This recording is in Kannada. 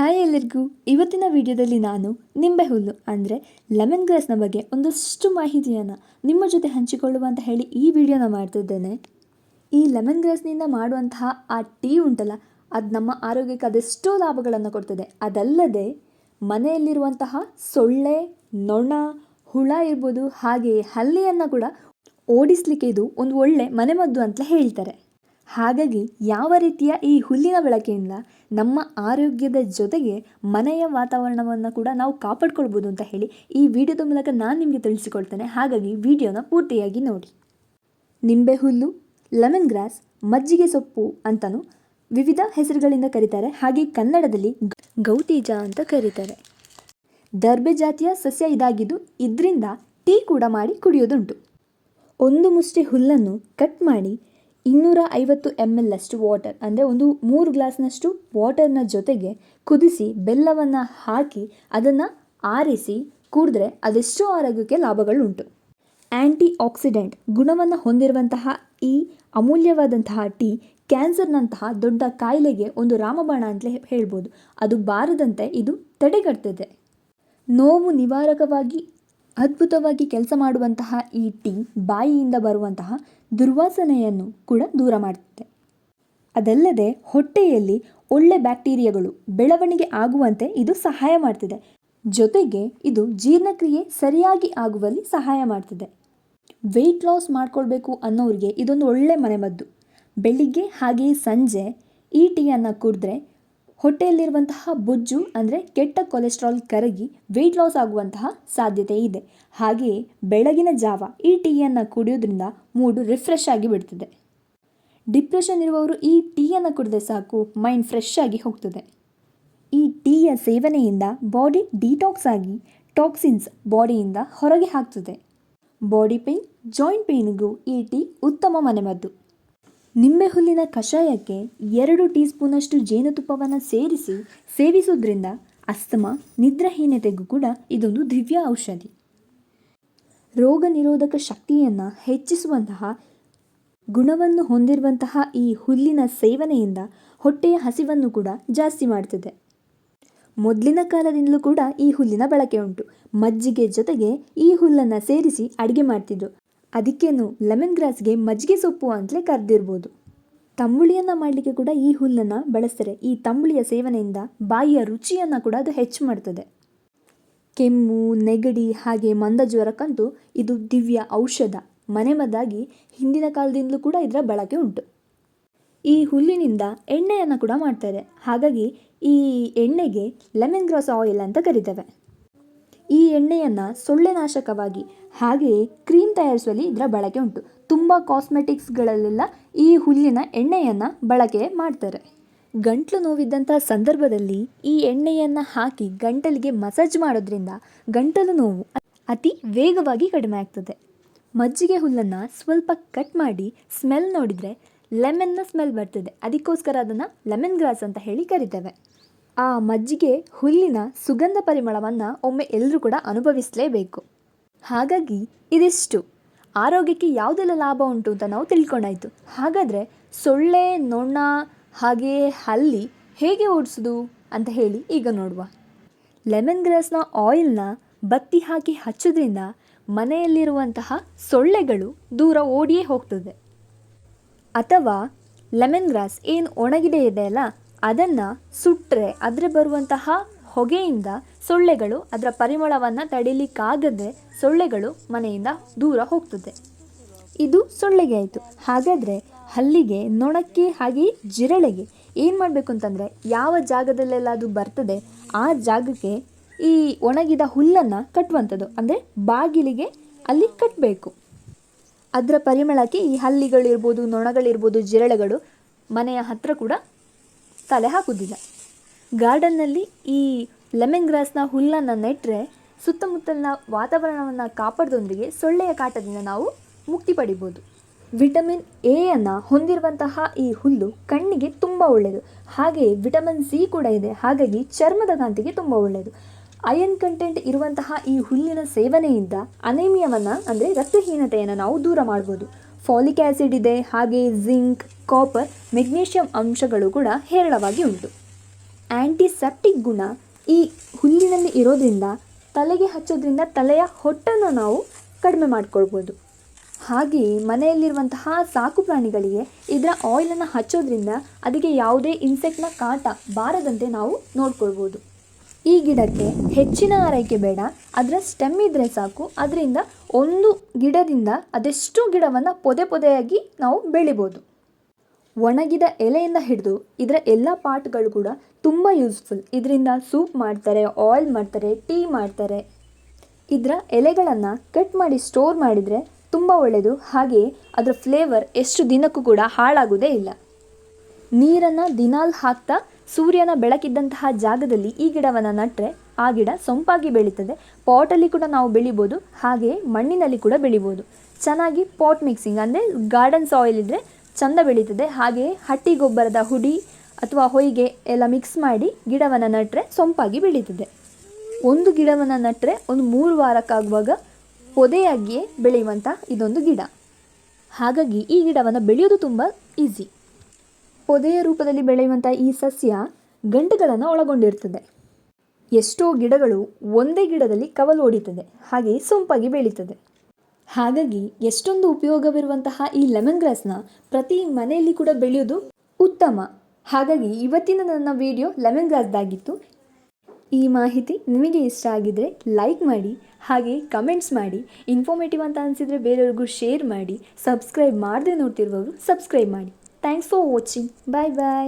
ಹಾಯ್ ಎಲ್ಲರಿಗೂ. ಇವತ್ತಿನ ವಿಡಿಯೋದಲ್ಲಿ ನಾನು ನಿಂಬೆ ಹುಲ್ಲು, ಅಂದರೆ ಲೆಮನ್ ಗ್ರಾಸ್ನ ಬಗ್ಗೆ ಒಂದಷ್ಟು ಮಾಹಿತಿಯನ್ನು ನಿಮ್ಮ ಜೊತೆ ಹಂಚಿಕೊಳ್ಳುವ ಅಂತ ಹೇಳಿ ಈ ವಿಡಿಯೋನ ಮಾಡ್ತಿದ್ದೇನೆ ಈ ಲೆಮನ್ ಗ್ರಾಸ್ನಿಂದ ಮಾಡುವಂತಹ ಆ ಟೀ ಉಂಟಲ್ಲ, ಅದು ನಮ್ಮ ಆರೋಗ್ಯಕ್ಕೆ ಅದೆಷ್ಟೋ ಲಾಭಗಳನ್ನು ಕೊಡ್ತದೆ. ಅದಲ್ಲದೆ, ಮನೆಯಲ್ಲಿರುವಂತಹ ಸೊಳ್ಳೆ, ನೊಣ, ಹುಳ ಇರ್ಬೋದು, ಹಾಗೆಯೇ ಹಲ್ಲಿಯನ್ನು ಕೂಡ ಓಡಿಸಲಿಕ್ಕೆ ಇದು ಒಂದು ಒಳ್ಳೆ ಮನೆಮದ್ದು ಅಂತ ಹೇಳ್ತಾರೆ. ಹಾಗಾಗಿ ಯಾವ ರೀತಿಯ ಈ ಹುಲ್ಲಿನ ಬಳಕೆಯಿಂದ ನಮ್ಮ ಆರೋಗ್ಯದ ಜೊತೆಗೆ ಮನೆಯ ವಾತಾವರಣವನ್ನು ಕೂಡ ನಾವು ಕಾಪಾಡ್ಕೊಳ್ಬೋದು ಅಂತ ಹೇಳಿ ಈ ವಿಡಿಯೋದ ಮೂಲಕ ನಾನು ನಿಮಗೆ ತಿಳಿಸಿಕೊಳ್ತೇನೆ. ಹಾಗಾಗಿ ವಿಡಿಯೋನ ಪೂರ್ತಿಯಾಗಿ ನೋಡಿ. ನಿಂಬೆ ಹುಲ್ಲು, ಲೆಮನ್ ಗ್ರಾಸ್, ಮಜ್ಜಿಗೆ ಸೊಪ್ಪು ಅಂತಲೂ ವಿವಿಧ ಹೆಸರುಗಳಿಂದ ಕರೀತಾರೆ. ಹಾಗೆ ಕನ್ನಡದಲ್ಲಿ ಗೌತೀಜ ಅಂತ ಕರೀತಾರೆ. ದರ್ಬೆ ಜಾತಿಯ ಸಸ್ಯ ಇದಾಗಿದ್ದು ಇದರಿಂದ ಟೀ ಕೂಡ ಮಾಡಿ ಕುಡಿಯೋದುಂಟು. ಒಂದು ಮುಷ್ಟಿ ಹುಲ್ಲನ್ನು ಕಟ್ ಮಾಡಿ ಇನ್ನೂರ ಐವತ್ತು ಎಂ ಎಲ್ ಅಷ್ಟು ವಾಟರ್, ಅಂದರೆ ಒಂದು ಮೂರು ಗ್ಲಾಸ್ನಷ್ಟು ವಾಟರ್ನ ಜೊತೆಗೆ ಕುದಿಸಿ ಬೆಲ್ಲವನ್ನು ಹಾಕಿ ಅದನ್ನು ಆರಿಸಿ ಕುಡಿದ್ರೆ ಅದೆಷ್ಟೋ ಆರೋಗ್ಯಕ್ಕೆ ಲಾಭಗಳುಂಟು. ಆ್ಯಂಟಿ ಆಕ್ಸಿಡೆಂಟ್ ಗುಣವನ್ನು ಹೊಂದಿರುವಂತಹ ಈ ಅಮೂಲ್ಯವಾದಂತಹ ಟೀ ಕ್ಯಾನ್ಸರ್ನಂತಹ ದೊಡ್ಡ ಕಾಯಿಲೆಗೆ ಒಂದು ರಾಮಬಾಣ ಅಂತಲೇ ಹೇಳ್ಬೋದು. ಅದು ಬಾರದಂತೆ ಇದು ತಡೆಗಟ್ತದೆ. ನೋವು ನಿವಾರಕವಾಗಿ ಅದ್ಭುತವಾಗಿ ಕೆಲಸ ಮಾಡುವಂತಹ ಈ ಟೀ ಬಾಯಿಯಿಂದ ಬರುವಂತಹ ದುರ್ವಾಸನೆಯನ್ನು ಕೂಡ ದೂರ ಮಾಡುತ್ತೆ. ಅದಲ್ಲದೆ ಹೊಟ್ಟೆಯಲ್ಲಿ ಒಳ್ಳೆ ಬ್ಯಾಕ್ಟೀರಿಯಾಗಳು ಬೆಳವಣಿಗೆ ಆಗುವಂತೆ ಇದು ಸಹಾಯ ಮಾಡ್ತಿದೆ. ಜೊತೆಗೆ ಇದು ಜೀರ್ಣಕ್ರಿಯೆ ಸರಿಯಾಗಿ ಆಗುವಲ್ಲಿ ಸಹಾಯ ಮಾಡ್ತಿದೆ. ವೆಯ್ಟ್ ಲಾಸ್ ಮಾಡ್ಕೊಳ್ಬೇಕು ಅನ್ನೋರಿಗೆ ಇದೊಂದು ಒಳ್ಳೆ ಮನೆಮದ್ದು. ಬೆಳಿಗ್ಗೆ ಹಾಗೆಯೇ ಸಂಜೆ ಈ ಟೀಯನ್ನು ಕುಡಿದ್ರೆ ಹೊಟ್ಟೆಯಲ್ಲಿರುವಂತಹ ಬೊಜ್ಜು ಅಂದರೆ ಕೆಟ್ಟ ಕೊಲೆಸ್ಟ್ರಾಲ್ ಕರಗಿ ವೆಯ್ಟ್ ಲಾಸ್ ಆಗುವಂತಹ ಸಾಧ್ಯತೆ ಇದೆ. ಹಾಗೆಯೇ ಬೆಳಗಿನ ಜಾವ ಈ ಟೀಯನ್ನು ಕುಡಿಯೋದ್ರಿಂದ ಮೂಡು ರಿಫ್ರೆಶ್ ಆಗಿ ಬಿಡ್ತದೆ. ಡಿಪ್ರೆಷನ್ ಇರುವವರು ಈ ಟೀಯನ್ನು ಕುಡಿದ್ರೆ ಸಾಕು ಮೈಂಡ್ ಫ್ರೆಶ್ ಆಗಿ ಹೋಗ್ತದೆ. ಈ ಟೀಯ ಸೇವನೆಯಿಂದ ಬಾಡಿ ಡಿಟಾಕ್ಸ್ ಆಗಿ ಟಾಕ್ಸಿನ್ಸ್ ಬಾಡಿಯಿಂದ ಹೊರಗೆ ಹಾಕ್ತದೆ. ಬಾಡಿ ಪೇಯ್ನ್ ಜಾಯಿಂಟ್ ಪೇಯ್ನಿಗೂ ಈ ಟೀ ಉತ್ತಮ ಮನೆಮದ್ದು. ನಿಂಬೆ ಹುಲ್ಲಿನ ಕಷಾಯಕ್ಕೆ ಎರಡು ಟೀ ಸ್ಪೂನಷ್ಟು ಜೇನುತುಪ್ಪವನ್ನು ಸೇರಿಸಿ ಸೇವಿಸೋದ್ರಿಂದ ಅಸ್ತಮ, ನಿದ್ರಾಹೀನತೆಗೂ ಕೂಡ ಇದೊಂದು ದಿವ್ಯ ಔಷಧಿ. ರೋಗ ನಿರೋಧಕ ಶಕ್ತಿಯನ್ನು ಹೆಚ್ಚಿಸುವಂತಹ, ಗುಣವನ್ನು ಹೊಂದಿರುವಂತಹ ಈ ಹುಲ್ಲಿನ ಸೇವನೆಯಿಂದ ಹೊಟ್ಟೆಯ ಹಸಿವನ್ನು ಕೂಡ ಜಾಸ್ತಿ ಮಾಡ್ತದೆ. ಮೊದಲಿನ ಕಾಲದಿಂದಲೂ ಕೂಡ ಈ ಹುಲ್ಲಿನ ಬಳಕೆ ಉಂಟು. ಮಜ್ಜಿಗೆ ಜೊತೆಗೆ ಈ ಹುಲ್ಲನ್ನು ಸೇರಿಸಿ ಅಡುಗೆ ಮಾಡ್ತಿದ್ರು. ಅದಕ್ಕೇನು ಲೆಮನ್ ಗ್ರಾಸ್ಗೆ ಮಜ್ಜಿಗೆ ಸೊಪ್ಪು ಅಂತಲೇ ಕರೆದಿರ್ಬೋದು. ತಂಬುಳಿಯನ್ನು ಮಾಡಲಿಕ್ಕೆ ಕೂಡ ಈ ಹುಲ್ಲನ್ನು ಬಳಸ್ತಾರೆ. ಈ ತಂಬುಳಿಯ ಸೇವನೆಯಿಂದ ಬಾಯಿಯ ರುಚಿಯನ್ನು ಕೂಡ ಅದು ಹೆಚ್ಚು ಮಾಡ್ತದೆ. ಕೆಮ್ಮು, ನೆಗಡಿ ಹಾಗೆ ಮಂದ ಜ್ವರಕ್ಕಂತೂ ಇದು ದಿವ್ಯ ಔಷಧ. ಮನೆಮದ್ದಾಗಿ ಹಿಂದಿನ ಕಾಲದಿಂದಲೂ ಕೂಡ ಇದರ ಬಳಕೆ ಉಂಟು. ಈ ಹುಲ್ಲಿನಿಂದ ಎಣ್ಣೆಯನ್ನು ಕೂಡ ಮಾಡ್ತಾರೆ. ಹಾಗಾಗಿ ಈ ಎಣ್ಣೆಗೆ ಲೆಮನ್ ಗ್ರಾಸ್ ಆಯಿಲ್ ಅಂತ ಕರಿತೇವೆ. ಈ ಎಣ್ಣೆಯನ್ನು ಸೊಳ್ಳೆ ನಾಶಕವಾಗಿ ಹಾಗೆಯೇ ಕ್ರೀಮ್ ತಯಾರಿಸುವಲ್ಲಿ ಇದರ ಬಳಕೆ ಉಂಟು. ತುಂಬ ಕಾಸ್ಮೆಟಿಕ್ಸ್ಗಳಲ್ಲೆಲ್ಲ ಈ ಹುಲ್ಲಿನ ಎಣ್ಣೆಯನ್ನು ಬಳಕೆ ಮಾಡ್ತಾರೆ. ಗಂಟ್ಲು ನೋವಿದ್ದಂಥ ಸಂದರ್ಭದಲ್ಲಿ ಈ ಎಣ್ಣೆಯನ್ನು ಹಾಕಿ ಗಂಟಲಿಗೆ ಮಸಾಜ್ ಮಾಡೋದ್ರಿಂದ ಗಂಟಲು ನೋವು ಅತಿ ವೇಗವಾಗಿ ಕಡಿಮೆ ಆಗ್ತದೆ. ಮಜ್ಜಿಗೆ ಹುಲ್ಲನ್ನು ಸ್ವಲ್ಪ ಕಟ್ ಮಾಡಿ ಸ್ಮೆಲ್ ನೋಡಿದರೆ ಲೆಮನ್ನ ಸ್ಮೆಲ್ ಬರ್ತದೆ. ಅದಕ್ಕೋಸ್ಕರ ಅದನ್ನು ಲೆಮನ್ ಗ್ರಾಸ್ ಅಂತ ಹೇಳಿ ಕರಿತೇವೆ. ಆ ಮಜ್ಜಿಗೆ ಹುಲ್ಲಿನ ಸುಗಂಧ ಪರಿಮಳವನ್ನು ಒಮ್ಮೆ ಎಲ್ಲರೂ ಕೂಡ ಅನುಭವಿಸಲೇಬೇಕು. ಹಾಗಾಗಿ ಇದಿಷ್ಟು. ಆರೋಗ್ಯಕ್ಕೆ ಯಾವುದೆಲ್ಲ ಲಾಭ ಉಂಟು ಅಂತ ನಾವು ತಿಳ್ಕೊಂಡಾಯಿತು. ಹಾಗಾದರೆ ಸೊಳ್ಳೆ, ನೊಣ, ಹಾಗೆ ಹಲ್ಲಿ ಹೇಗೆ ಓಡಿಸೋದು ಅಂತ ಹೇಳಿ ಈಗ ನೋಡುವ. ಲೆಮನ್ ಗ್ರಾಸ್ನ ಆಯಿಲ್ನ ಬತ್ತಿ ಹಾಕಿ ಹಚ್ಚೋದ್ರಿಂದ ಮನೆಯಲ್ಲಿರುವಂತಹ ಸೊಳ್ಳೆಗಳು ದೂರ ಓಡಿಯೇ ಹೋಗ್ತದೆ. ಅಥವಾ ಲೆಮನ್ ಗ್ರಾಸ್ ಏನು ಒಣಗಿದೆ ಇದೆಯಲ್ಲ ಅದನ್ನು ಸುಟ್ಟರೆ ಅದರ ಬರುವಂತಹ ಹೊಗೆಯಿಂದ ಸೊಳ್ಳೆಗಳು ಅದರ ಪರಿಮಳವನ್ನು ತಡೀಲಿಕ್ಕಾಗದೆ ಸೊಳ್ಳೆಗಳು ಮನೆಯಿಂದ ದೂರ ಹೋಗ್ತದೆ. ಇದು ಸೊಳ್ಳೆಗೆ ಆಯಿತು. ಹಾಗಾದರೆ ಹಲ್ಲಿಗೆ, ನೊಣಕ್ಕೆ ಹಾಗೆ ಜಿರಳೆಗೆ ಏನು ಮಾಡಬೇಕು ಅಂತಂದರೆ ಯಾವ ಜಾಗದಲ್ಲೆಲ್ಲ ಅದು ಬರ್ತದೆ ಆ ಜಾಗಕ್ಕೆ ಈ ಒಣಗಿದ ಹುಲ್ಲನ್ನು ಕಟ್ಟುವಂಥದ್ದು ಅಂದರೆ ಬಾಗಿಲಿಗೆ ಅಲ್ಲಿ ಕಟ್ಟಬೇಕು ಅದರ ಪರಿಮಳಕ್ಕೆ ಈ ಹಲ್ಲಿಗಳಿರ್ಬೋದು, ನೊಣಗಳಿರ್ಬೋದು, ಜಿರಳೆಗಳು ಮನೆಯ ಹತ್ತಿರ ಕೂಡ ತಲೆ ಹಾಕುವುದಿಲ್ಲ. ಗಾರ್ಡನ್ನಲ್ಲಿ ಈ ಲೆಮನ್ ಗ್ರಾಸ್ನ ಹುಲ್ಲನ್ನು ನೆಟ್ಟರೆ ಸುತ್ತಮುತ್ತಲಿನ ವಾತಾವರಣವನ್ನು ಕಾಪಾಡೋದೊಂದಿಗೆ ಸೊಳ್ಳೆಯ ಕಾಟದಿಂದ ನಾವು ಮುಕ್ತಿ ಪಡಿಬೋದು. ವಿಟಮಿನ್ ಎಯನ್ನು ಹೊಂದಿರುವಂತಹ ಈ ಹುಲ್ಲು ಕಣ್ಣಿಗೆ ತುಂಬ ಒಳ್ಳೆಯದು ಹಾಗೆಯೇ ವಿಟಮಿನ್ ಸಿ ಕೂಡ ಇದೆ. ಹಾಗಾಗಿ ಚರ್ಮದ ಕಾಂತಿಗೆ ತುಂಬ ಒಳ್ಳೆಯದು ಅಯನ್ ಕಂಟೆಂಟ್ ಇರುವಂತಹ ಈ ಹುಲ್ಲಿನ ಸೇವನೆಯಿಂದ ಅನೇಮಿಯವನ್ನು, ಅಂದರೆ ರಕ್ತಹೀನತೆಯನ್ನು ನಾವು ದೂರ ಮಾಡ್ಬೋದು. ಫಾಲಿಕ್ ಆ್ಯಸಿಡ್ ಇದೆ, ಹಾಗೆ ಜಿಂಕ್, ಕಾಪರ್, ಮೆಗ್ನೀಷಿಯಂ ಅಂಶಗಳು ಕೂಡ ಹೇರಳವಾಗಿ ಉಂಟು. ಆ್ಯಂಟಿಸೆಪ್ಟಿಕ್ ಗುಣ ಈ ಹುಲ್ಲಿನಲ್ಲಿ ಇರೋದ್ರಿಂದ ತಲೆಗೆ ಹಚ್ಚೋದ್ರಿಂದ ತಲೆಯ ಹೊಟ್ಟನ್ನು ನಾವು ಕಡಿಮೆ ಮಾಡಿಕೊಳ್ಬೋದು. ಹಾಗೆಯೇ ಮನೆಯಲ್ಲಿರುವಂತಹ ಸಾಕು ಪ್ರಾಣಿಗಳಿಗೆ ಇದರ ಆಯಿಲನ್ನು ಹಚ್ಚೋದ್ರಿಂದ ಅದಕ್ಕೆ ಯಾವುದೇ ಇನ್ಸೆಕ್ಟ್ನ ಕಾಟ ಬಾರದಂತೆ ನಾವು ನೋಡ್ಕೊಳ್ಬೋದು. ಈ ಗಿಡಕ್ಕೆ ಹೆಚ್ಚಿನ ಆರೈಕೆ ಬೇಡ. ಅದರ ಸ್ಟೆಮ್ ಇದ್ದರೆ ಸಾಕು. ಅದರಿಂದ ಒಂದು ಗಿಡದಿಂದ ಅದೆಷ್ಟು ಗಿಡವನ್ನು ಪೊದೆ ಪೊದೆಯಾಗಿ ನಾವು ಬೆಳಿಬೋದು. ಒಣಗಿದ ಎಲೆಯಿಂದ ಹಿಡಿದು ಇದರ ಎಲ್ಲ ಪಾರ್ಟ್ಗಳು ಕೂಡ ತುಂಬ ಯೂಸ್ಫುಲ್ ಇದರಿಂದ ಸೂಪ್ ಮಾಡ್ತಾರೆ ಆಯಿಲ್ ಮಾಡ್ತಾರೆ ಟೀ ಮಾಡ್ತಾರೆ. ಇದರ ಎಲೆಗಳನ್ನು ಕಟ್ ಮಾಡಿ ಸ್ಟೋರ್ ಮಾಡಿದರೆ ತುಂಬ ಒಳ್ಳೆಯದು ಹಾಗೆಯೇ ಅದರ ಫ್ಲೇವರ್ ಎಷ್ಟು ದಿನಕ್ಕೂ ಕೂಡ ಹಾಳಾಗೋದೇ ಇಲ್ಲ. ನೀರನ್ನು ದಿನಾಲ್ ಹಾಕ್ತಾ ಸೂರ್ಯನ ಬೆಳಕಿದ್ದಂತಹ ಜಾಗದಲ್ಲಿ ಈ ಗಿಡವನ್ನು ನಟ್ಟರೆ ಆ ಗಿಡ ಸೊಂಪಾಗಿ ಬೆಳೀತದೆ. ಪಾಟಲ್ಲಿ ಕೂಡ ನಾವು ಬೆಳಿಬೋದು ಹಾಗೆಯೇ ಮಣ್ಣಿನಲ್ಲಿ ಕೂಡ ಬೆಳಿಬೋದು. ಚೆನ್ನಾಗಿ ಪಾಟ್ ಮಿಕ್ಸಿಂಗ್ ಅಂದರೆ ಗಾರ್ಡನ್ ಸಾಯಿಲ್ ಇದ್ದರೆ ಚಂದ ಬೆಳೀತದೆ. ಹಾಗೆಯೇ ಹಟ್ಟಿ ಗೊಬ್ಬರದ ಹುಡಿ ಅಥವಾ ಹೊಯ್ಗೆ ಎಲ್ಲ ಮಿಕ್ಸ್ ಮಾಡಿ ಗಿಡವನ್ನು ನಟ್ಟರೆ ಸೊಂಪಾಗಿ ಬೆಳೀತದೆ. ಒಂದು ಗಿಡವನ್ನು ನಟ್ಟರೆ ಒಂದು ಮೂರು ವಾರಕ್ಕಾಗುವಾಗ ಪೊದೆಯಾಗಿಯೇ ಬೆಳೆಯುವಂಥ ಇದೊಂದು ಗಿಡ. ಹಾಗಾಗಿ ಈ ಗಿಡವನ್ನು ಬೆಳೆಯೋದು ತುಂಬ ಈಸಿ ಪೊದೆಯ ರೂಪದಲ್ಲಿ ಬೆಳೆಯುವಂಥ ಈ ಸಸ್ಯ ಗಂಟುಗಳನ್ನು ಒಳಗೊಂಡಿರ್ತದೆ ಎಷ್ಟೋ ಗಿಡಗಳು ಒಂದೇ ಗಿಡದಲ್ಲಿ ಕವಲು ಹಾಗೆ ಸೊಂಪಾಗಿ ಬೆಳೀತದೆ. ಹಾಗಾಗಿ ಎಷ್ಟೊಂದು ಉಪಯೋಗವಿರುವಂತಹ ಈ ಲೆಮನ್ ಗ್ರಾಸ್ನ ಪ್ರತಿ ಮನೆಯಲ್ಲಿ ಕೂಡ ಬೆಳೆಯೋದು ಉತ್ತಮ. ಹಾಗಾಗಿ ಇವತ್ತಿನ ನನ್ನ ವಿಡಿಯೋ ಲೆಮನ್ ಗ್ರಾಸ್ದಾಗಿತ್ತು ಈ ಮಾಹಿತಿ ನಿಮಗೆ ಇಷ್ಟ ಆಗಿದರೆ ಲೈಕ್ ಮಾಡಿ, ಹಾಗೆ ಕಮೆಂಟ್ಸ್ ಮಾಡಿ, ಇನ್ಫಾರ್ಮೇಟಿವ್ ಅಂತ ಅನಿಸಿದರೆ ಬೇರೆಯವ್ರಿಗೂ ಶೇರ್ ಮಾಡಿ, ಸಬ್ಸ್ಕ್ರೈಬ್ ಮಾಡದೆ ನೋಡ್ತಿರುವವರು ಸಬ್ಸ್ಕ್ರೈಬ್ ಮಾಡಿ. Thanks for watching bye bye